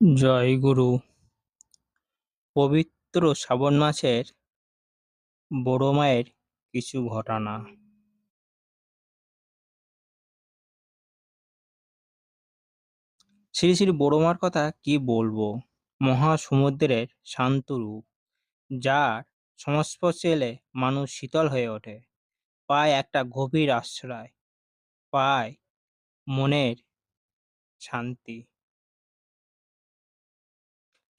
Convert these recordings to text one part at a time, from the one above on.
জয় গুরু। পবিত্র শ্রাবণ মাসের বড় মায়ের কিছু ঘটনা। শ্রী শ্রী বড় মার কথা কি বলব? মহাসমুদ্রের শান্ত রূপ, যার সংস্পর্শে এলে মানুষ শীতল হয়ে ওঠে, পায় একটা গভীর আশ্রয়, পায় মনের শান্তি।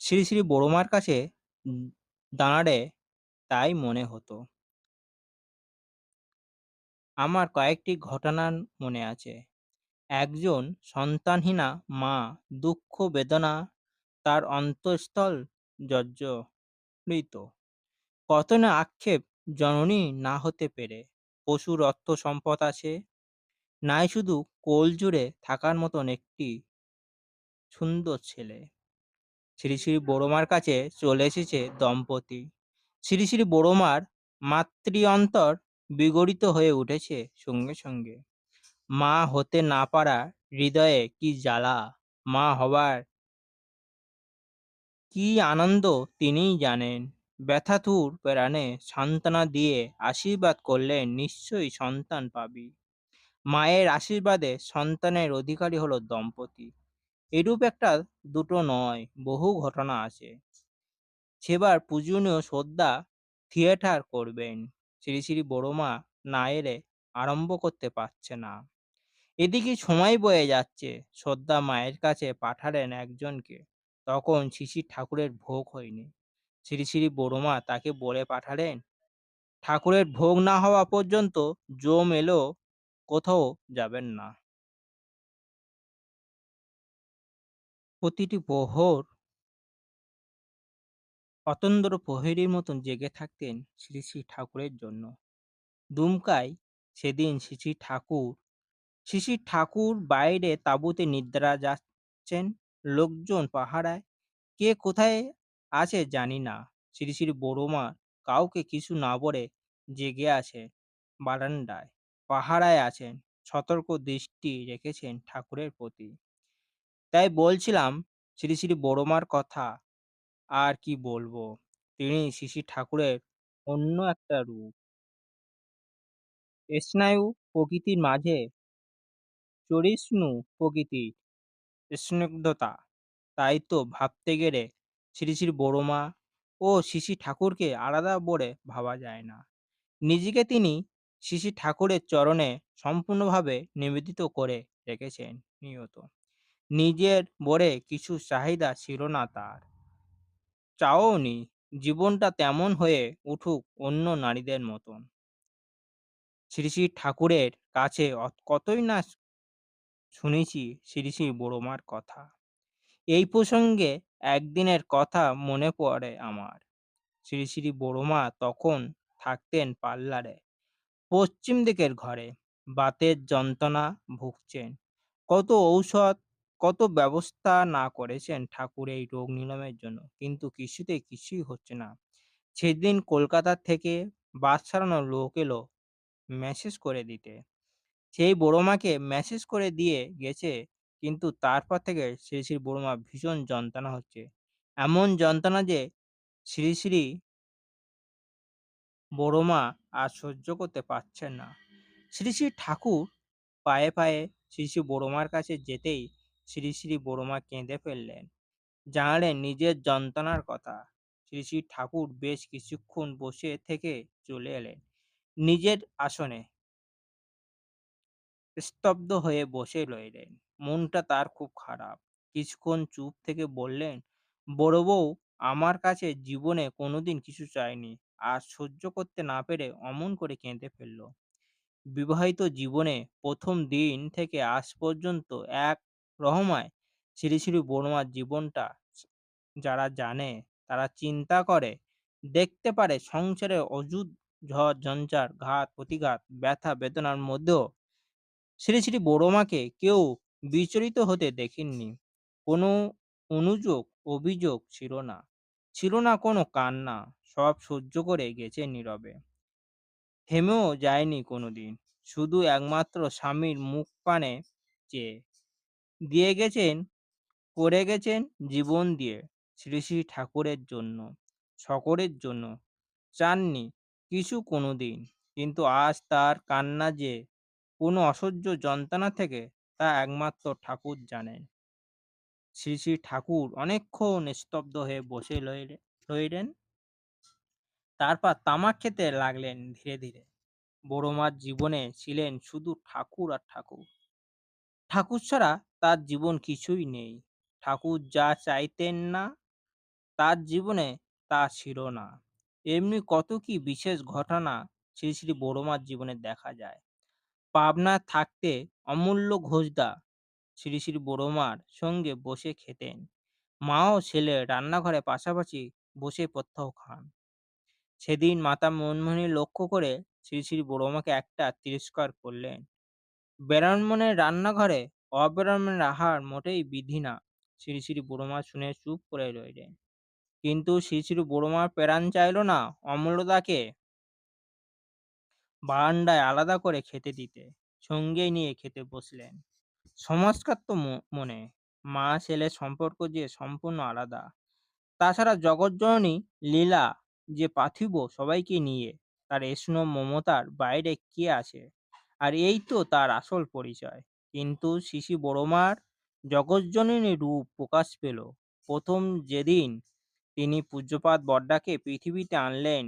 শ্রী শ্রী বড়মার কাছে দাঁড়ালে তাই মনে হতো। আমার কয়েকটি ঘটনা মনে আছে। একজন সন্তানহীনা মা দুঃখ, বেদনা, তার অন্তঃস্থল জর্জরিত। কত না আক্ষেপ জননী না হতে পেরে। পশুর অর্থ সম্পদ আছে। নাই শুধু কোল জুড়ে থাকার মতন একটি সুন্দর ছেলে। শ্রী শ্রী বড়মার কাছে চলে এসেছে দম্পতি। শ্রী শ্রী বড়মার মাতৃ অন্তর বিগড়িত হয়ে উঠেছে সঙ্গে সঙ্গে। মা হতে না পারা হৃদয়ে কি জ্বালা, মা হবার কি আনন্দ তিনিই জানেন। ব্যথাতুর প্রাণে সান্ত্বনা দিয়ে আশীর্বাদ করলেন নিশ্চয়ই সন্তান পাবি। মায়ের আশীর্বাদে সন্তানের অধিকারী হলো দম্পতি। এরূপ একটা দুটো নয়, বহু ঘটনা আছে। সেবার পূজনীয় শ্রদ্ধা থিয়েটার করবেন। শ্রী শ্রী বড়মা না এলে আরম্ভ করতে পারছে না। এদিকে সময় বয়ে যাচ্ছে, শ্রদ্ধা মায়ের কাছে পাঠালেন একজনকে। তখন শিশির ঠাকুরের ভোগ হয়নি। শ্রী শ্রী বড়মা তাকে বলে পাঠালেন, ঠাকুরের ভোগ না হওয়া পর্যন্ত জম এলো, কোথাও যাবেন না। প্রতিটি প্রহর অতন্দ্র প্রহরীর মতন জেগে থাকতেন শ্রী শ্রী ঠাকুরের জন্য। দুমকায় সেদিন শ্রী শ্রী ঠাকুর শ্রী ঠাকুর বাইরে তাঁবুতে নিদ্রা যাচ্ছেন। লোকজন পাহারায়, কে কোথায় আছে জানি না শ্রী শ্রী বড়মা কাউকে কিছু না বলে জেগে আছে বারান্দায়। পাহারায় আছেন, সতর্ক দৃষ্টি রেখেছেন ঠাকুরের প্রতি। তাই বলছিলাম শ্রী শ্রী বড়মার কথা, আর কি বলব? তিনি শ্রী ঠাকুরের অন্য একটা রূপ। স্নায়ু প্রকৃতির মাঝে চরিষ্ণু প্রকৃতির স্নিগ্ধতা। তাই তো ভাবতে গেলে শ্রী শ্রী বড়মা ও শিশি ঠাকুরকে আলাদা বলে ভাবা যায় না। নিজেকে তিনি শিশি ঠাকুরের চরণে সম্পূর্ণভাবে নিবেদিত করে রেখেছেন নিয়ত নিজের বরে কিছু চাহিদা ছিল না তার। চাওনি জীবনটা তেমন হয়ে উঠুক অন্য নারীদের মতন। শ্রী শ্রী ঠাকুরের কাছে কতই না শুনেছি শ্রী শ্রী বড়মার কথা। এই প্রসঙ্গে একদিনের কথা মনে পড়ে আমার। শ্রী শ্রী বড়মা তখন থাকতেন পার্লারে, পশ্চিম দিকের ঘরে। বাতের যন্ত্রণা ভুগছেন। কত ঔষধ কত ব্যবস্থা না করেছেন ঠাকুর এই রোগ নিলামের জন্য? কিন্তু কিছুতেই কিছুই হচ্ছে না। সেদিন কলকাতা থেকে বাস ছাড়ানোর লোক এলো মেসেজ করে দিতে। সেই বড়মাকে মেসেজ করে দিয়ে গেছে, কিন্তু তারপর থেকে শ্রী শ্রী বড়মা ভীষণ যন্ত্রণা হচ্ছে। এমন যন্ত্রণা যে শ্রী শ্রী বড়মা আর সহ্য করতে পারছেন না। শ্রী শ্রী ঠাকুর পায়ে পায়ে শ্রী শ্রী বড়মার কাছে যেতেই শ্রী শ্রী বড়মা কেঁদে ফেললেন। জানালেন, নিজের যন্ত্রণার কথা। শ্রী শ্রী ঠাকুর বেশ কিছুক্ষণ বসে থেকে চলে এলেন। নিজের আসনে স্তব্ধ হয়ে বসে রইলেন। মনটা তার খুব খারাপ। কিছুক্ষণ চুপ থেকে বললেন, বড় বউ, আমার কাছে জীবনে কোনোদিন কিছু চায়নি আর সহ্য করতে না পেরে অমন করে কেঁদে ফেলল। বিবাহিত জীবনে প্রথম দিন থেকে আজ পর্যন্ত এক রহমায়। শ্রী শ্রী বড়মার জীবনটা যারা জানে, তারা চিন্তা করে, দেখতে পারে সংসারে অযুত ঝড়, ঝঞ্ঝার ঘাত, প্রতিঘাত, ব্যথা, বেদনার মধ্যেও শ্রী শ্রী বড়মাকে কেউ বিচলিত হতে দেখেননি। কোনো অনুযোগ, অভিযোগ ছিল না। ছিল না কোনো কান্না, সব সহ্য করে গেছে নীরবে। থেমেও যায়নি কোনোদিন শুধু একমাত্র স্বামীর মুখ পানে চেয়ে দিয়ে গেছেন, করে গেছেন জীবন দিয়ে শ্রী শ্রী ঠাকুরের জন্য, সকলের জন্য। চাননি কিছু কোনোদিন, কিন্তু আজ তার কান্না যে কোনো অসহ্য যন্ত্রণা থেকে তা একমাত্র ঠাকুর জানেন। শ্রী শ্রী ঠাকুর অনেকক্ষণ স্তব্ধ হয়ে বসে রইলে- রইলেন। তারপর তামাক খেতে লাগলেন ধীরে ধীরে। বড় মার জীবনে ছিলেন শুধু ঠাকুর আর ঠাকুর। ঠাকুর ছাড়া তার জীবন কিছুই নেই। ঠাকুর যা চাইতেন না, তার জীবনে তা ছিল না। এমনি কত কি বিশেষ ঘটনা শ্রী শ্রী বড়মার জীবনে দেখা যায়। পাবনা থাকতে অমূল্য ঘোষদা শ্রী শ্রী বড়মার সঙ্গে বসে খেতেন। মা ও ছেলে রান্নাঘরে পাশাপাশি বসে প্রত্যহ খান। সেদিন মাতা মনমোহনী লক্ষ্য করে শ্রী শ্রী বড়মাকে একটা তিরস্কার করলেন। ব্রাহ্মণের রান্নাঘরে অব্রাহ্মণের আহার মোটেই বিধি না। শ্রী শ্রী বড়মা শুনে চুপ করে রইলে কিন্তু শ্রী শ্রী বড়মার প্রাণ চাইল না অমূল্যদাকে বারান্দায় আলাদা করে খেতে দিতে। সঙ্গে নিয়ে খেতে বসলেন। সংস্কার তো মনে, মা ছেলে সম্পর্ক যে সম্পূর্ণ আলাদা। তাছাড়া জগজ্জননী, লীলা যে পার্থিব সবাইকে নিয়ে, তার স্নেহ মমতার বাইরে কে আছে? আর এই তো তার আসল পরিচয়। কিন্তু শিশি বড়মার জগজ্জননী রূপ প্রকাশ পেল। প্রথম যেদিন তিনি পূজ্যপাত বড্ডাকে পৃথিবীতে আনলেন,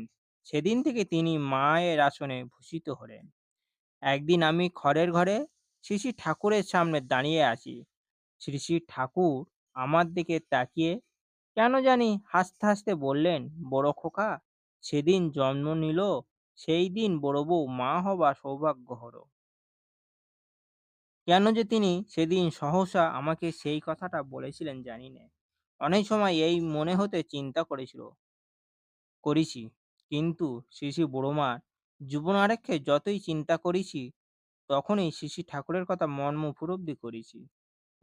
সেদিন থেকে তিনি মায়ের আসনে ভূষিত হলেন। একদিন আমি খড়ের ঘরে শ্রী ঠাকুরের সামনে দাঁড়িয়ে আছি। শ্রী শ্রী ঠাকুর আমার দিকে তাকিয়ে কেন জানি হাসতে হাসতে বললেন, বড় খোকা, সেদিন জন্ম নিল সেই দিন বড় বউ মা হবার সৌভাগ্য হলো কেন যে তিনি সেদিন সহসা আমাকে সেই কথাটা বলেছিলেন জানি না। অনেক সময় এই মনে হতে চিন্তা করেছিল। করেছি, কিন্তু শ্রী বড়মার জীবন আরেক্ষে যতই চিন্তা করেছি, তখনই শ্রী ঠাকুরের কথা মর্ম উপলব্ধি করেছি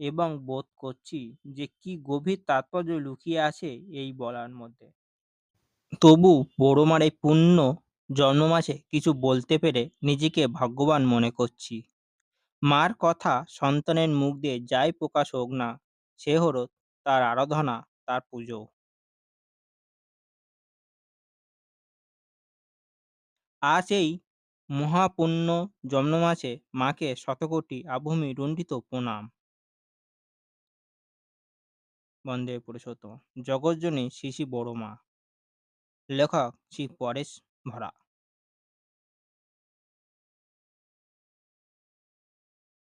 এবং বোধ করছি যে কি গভীর তাৎপর্য লুকিয়ে আছে এই বলার মধ্যে। তবু বড়মার এই পুণ্য জন্মমাসে কিছু বলতে পেরে নিজেকে ভাগ্যবান মনে করছি। মার কথা সন্তানের মুখ দিয়ে যাই প্রকাশ হোক না, সে হলো তার আরাধনা, তার পুজো। আজ এই মহাপুণ্য জন্মমাসে মাকে শতকোটি আভূমি রুণ্ডিত প্রণাম। বন্দে পুরুষোত্তম। জগজ্জনী শ্রী বড় মা লেখক শ্রী পরেশ ほら、